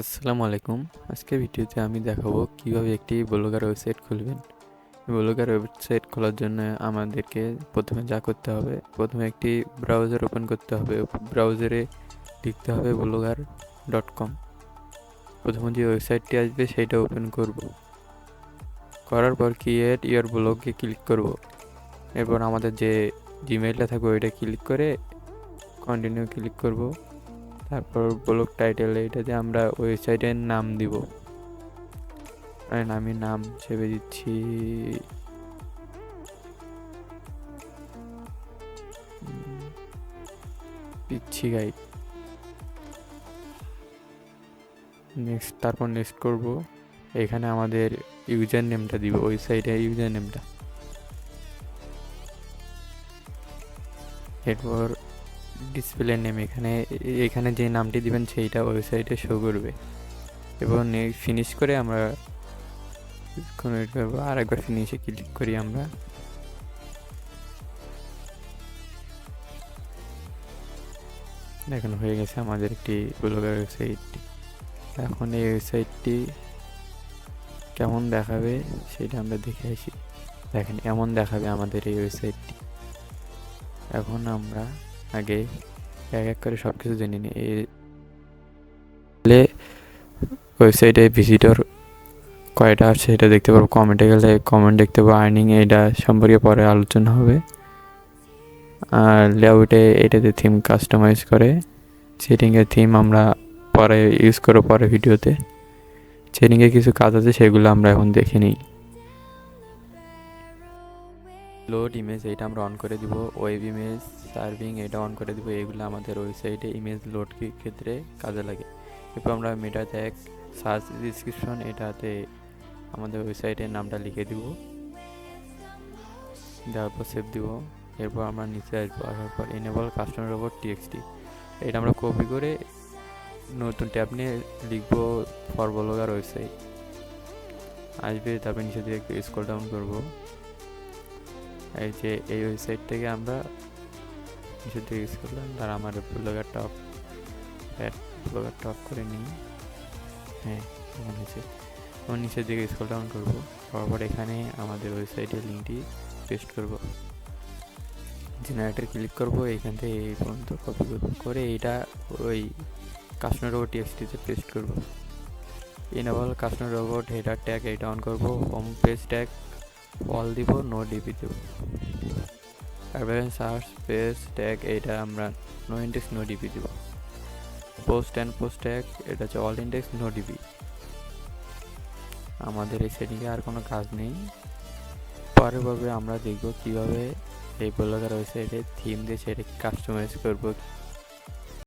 আসসালামু আলাইকুম। আজকের ভিডিওতে আমি দেখাবো কীভাবে একটি ব্লগার ওয়েবসাইট খুলবেন। ব্লগার ওয়েবসাইট খোলার জন্য আমাদেরকে প্রথমে যা করতে হবে, প্রথমে একটি ব্রাউজার ওপেন করতে হবে। ব্রাউজারে লিখতে হবে ব্লগার ডট কম প্রথমে যে ওয়েবসাইটটি আসবে সেইটা ওপেন করব। করার পর ক্রিয়েট ইয়ার ব্লগে ক্লিক করব। এরপর আমাদের যে জিমেইলটা থাকবে ওইটা ক্লিক করে কন্টিনিউ ক্লিক করব। তারপর ব্লগ টাইটেল এটাতে আমরা ওয়েবসাইটের নাম দিব। আমি নাম হিসেবে দিচ্ছি। পিচ্ছি গাইড নেক্সট তারপর নেক্সট করব। এখানে আমাদের ইউজার নেমটা দিব ওয়েবসাইটের ইউজার নেমটা এরপর ডিসপ্লে নেম এখানে এখানে যে নামটি দিবেন সেইটা ওয়েবসাইটে শো করবে। এবং ফিনিশ করে আমরা কোনো আর একবার ফিনিশে ক্লিক করি আমরা। এখন হয়ে গেছে আমাদের একটি ব্লগার ওয়েবসাইটটি এখন এই ওয়েবসাইটটি কেমন দেখাবে সেটা আমরা দেখে আসি। দেখেন, এমন দেখাবে আমাদের এই ওয়েবসাইটটি এখন আমরা আগে এক এক করে সব কিছু জেনে নিই। এই ওয়েবসাইটে ভিজিটর কয়টা আছে সেটা দেখতে পারব। কমেন্টে গেলে কমেন্ট দেখতে পাবো আর্নিং এটা সম্পর্কে পরে আলোচনা হবে। আর লেআউটে এটাতে থিম কাস্টমাইজ করে। সেটিংয়ের থিম আমরা পরে ইউজ করব পরে ভিডিওতে সেটিংয়ে কিছু কাজ আছে সেগুলো আমরা এখন দেখে নিই। লোড ইমেজ এটা আমরা অন করে দিব ওয়েব ইমেজ সার্ভিং এটা অন করে দিব এগুলো আমাদের ওয়েবসাইটে ইমেজ লোড ক্ষেত্রে কাজে লাগে। এরপর আমরা মেটা ট্যাগ সার্চ ডিসক্রিপশন এটাতে আমাদের ওয়েবসাইটের নামটা লিখে দিব। দেওয়ার পর সেভ দিব। এরপর আমরা নিচে আসব, আসার পর এনেবল কাস্টমার ওপর টিএক্সটি এটা আমরা কপি করে নতুন ট্যাব নিয়ে লিখব ফর ব্লগার ওয়েবসাইট আসবে, তারপর নিচে দিয়ে স্ক্রল ডাউন করব। এই যে এই ওয়েবসাইট থেকে আমরা নিচে দিয়ে ইউজ করলাম, তার আমার ব্লগার টপ ব্লগার টপ করে নিই। হ্যাঁ আমার নিচে আমার নিচের দিকে স্ক্রল ডাউন করব, করার পর এখানে আমাদের ওয়েবসাইটের লিঙ্কটি পেস্ট করব। জেনারেটর ক্লিক করব এইখান থেকে এই পর্যন্ত কপি করব, করে এইটা ওই কাস্টমার রোবট টিএক্সটিতে পেস্ট করব। Enable customer robot header tag এইটা অন করব হোম পেজ ট্যাগ অল দিব নো ডিপি দেব। তারপরে সার্চ পেজ ট্যাগ এইটা আমরা no index no D P. Post and post tag এটা হচ্ছে অল ইন্ডেক্স নো ডিপি আমাদের এই সেটিংয়ে আর কোনো কাজ নেই। পরের পর্বে আমরা দেখব কীভাবে এই ব্লগার ওয়েবসাইটে থিম দিয়ে সেটা কাস্টমাইজ করব।